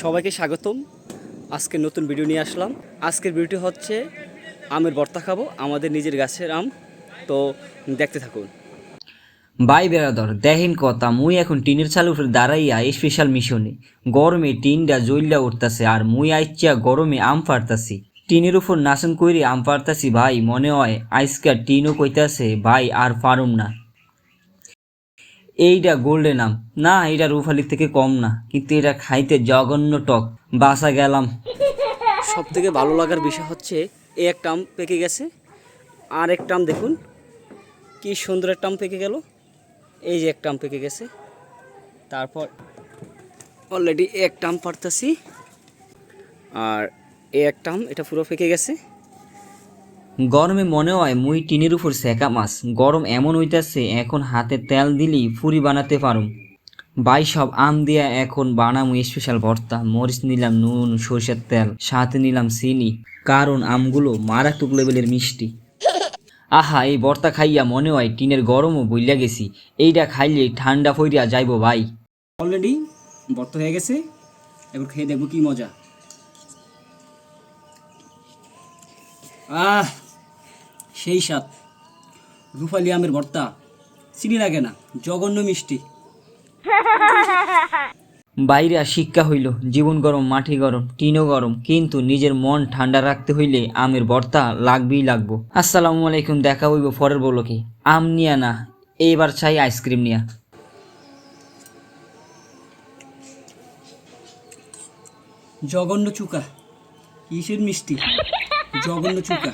সবাইকে স্বাগতম। আজকে নতুন ভিডিও নিয়ে আসলাম। আজকের ভিডিওটি হচ্ছে আমের ভর্তা খাব, আমাদের নিজের গাছের আম। তো দেখতে থাকুন। বাই বেড়াদর, দেখেন কথা, মুই এখন টিনের চাল উপরে দাঁড়াইয়া স্পেশাল মিশনে গরমে টিনটা জ্বললা উঠতাছে আর মুই আইচ্ছা গরমে আম পারতাছি টিনের উপর নাচন কইরে আম পারতাছি ভাই, মনে হয় আইসকা টিনও কইতাছে, ভাই আর পারুম না। এইটা গোল্ডেন আম। না এটা রুফালির থেকে কম না, কিন্তু এটা খাইতে জঘন্য টক। বাসা গেলাম। সব থেকে ভালো লাগার বিষয় হচ্ছে, এই একটা আম পেকে গেছে। আর একটা আম দেখুন, কি সুন্দর একটা আম পেকে গেল। এই যে একটা আম পেকে গেছে। তারপর অলরেডি একটা আম পারতেছি আর এই একটা আম, এটা পুরো পেকে গেছে। গরমে মনে হয় মুই টিনের উপর সেকা মাছ। গরম এমন হইতাছে, এখন হাতে তেল দিলি ফুরি বানাতে পারুম। বাই সব আম দিয়া এখন বানামু স্পেশাল ভর্তা। মরিচ নিলাম, নুন, সরষের তেল, সাথে নিলাম চিনি, কারণ আমগুলো মারাত্মক লেভেলের মিষ্টি। আহা, এই ভর্তা খাইয়া মনে হয় টিনের গরমও বইলা গেছি। এইটা খাইলে ঠান্ডা ফইরিয়া যাইব ভাই। অলরেডি ভর্তা হয়ে গেছে, এবার খেয়ে দেখব কি মজা। আহ! সেই স্বাদ। রুফালি আমের ভর্তা চিনি লাগে না জঘন্য মিষ্টি। বাইরে শিক্ষা হইল জীবন গরম মাটি গরম টিনও গরম কিন্তু নিজের মন ঠান্ডা রাখতে হইলে আমের ভর্তা লাগবেই লাগবো। আসসালামু আলাইকুম দেখা হইব পরের বলকে। আম নিয়া না এইবার চাই আইসক্রিম নিয়া। জঘন্য চুকা কিসের মিষ্টি? জঘন্য চুকা।